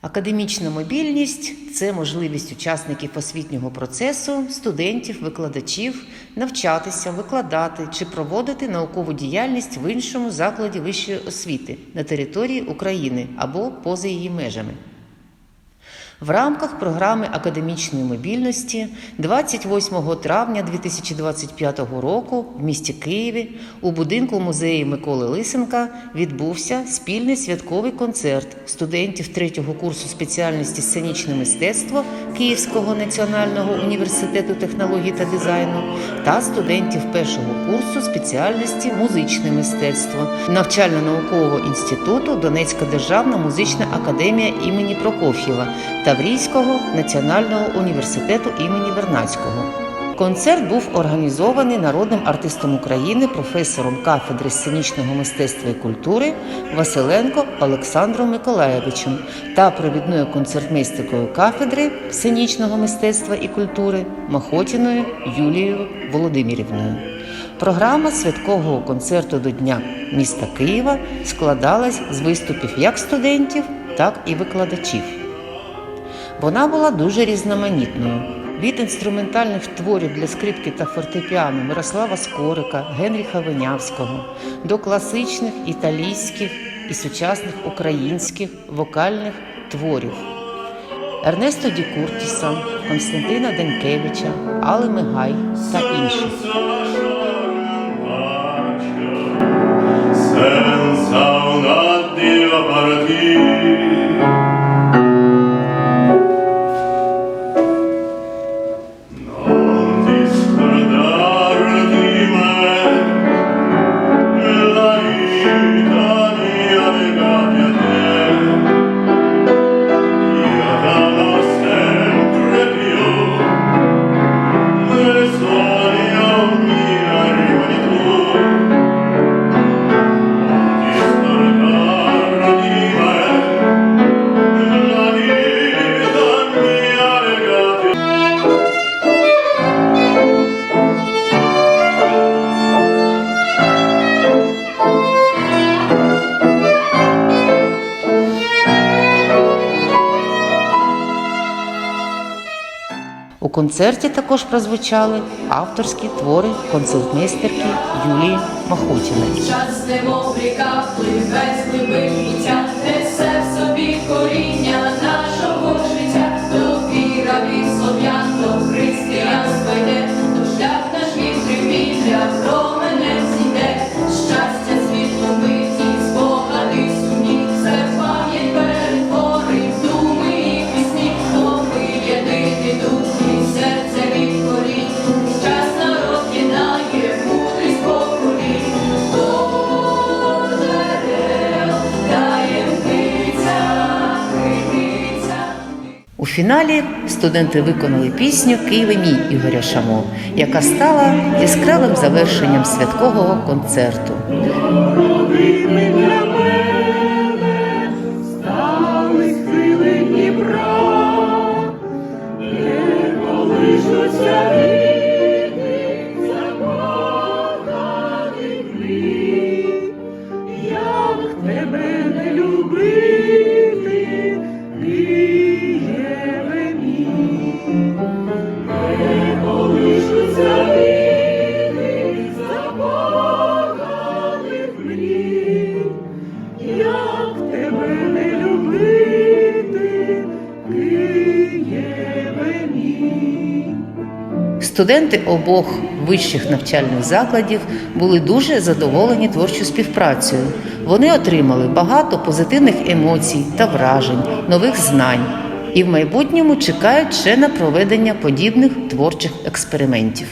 Академічна мобільність це можливість учасників освітнього процесу, студентів, викладачів навчатися, викладати чи проводити наукову діяльність в іншому закладі вищої освіти на території України або поза її межами. В рамках програми академічної мобільності 28 травня 2025 року в місті Києві у будинку музею Миколи Лисенка відбувся спільний святковий концерт студентів третього курсу спеціальності сценічне мистецтво Київського національного університету технологій та дизайну та студентів першого курсу спеціальності музичне мистецтво навчально-наукового інституту Донецька державна музична академія імені Прокоф'єва Таврійського національного університету імені Вернацького. Концерт був організований народним артистом України, професором кафедри сценічного мистецтва і культури Василенко Олександром Миколаєвичем та провідною концертмейстеркою кафедри сценічного мистецтва і культури Махотіною Юлією Володимирівною. Програма святкового концерту до Дня міста Києва складалась з виступів як студентів, так і викладачів. Вона була дуже різноманітною. Від інструментальних творів для скрипки та фортепіано Мирослава Скорика, Генріха Винявського до класичних італійських і сучасних українських вокальних творів Ернесто Ді Куртіса, Константина Денкевича, Али Мигай та інших. senza un addio. Концерті також прозвучали авторські твори концертмейстерки Юлії Махутіної. Час немов ріка пливе з глибин тягне все в собі коріння фіналі студенти виконали пісню Києве мій Ігоря Шамо, яка стала яскравим завершенням святкового концерту. Студенти обох вищих навчальних закладів були дуже задоволені творчою співпрацею. Вони отримали багато позитивних емоцій та вражень, нових знань і в майбутньому чекають ще на проведення подібних творчих експериментів.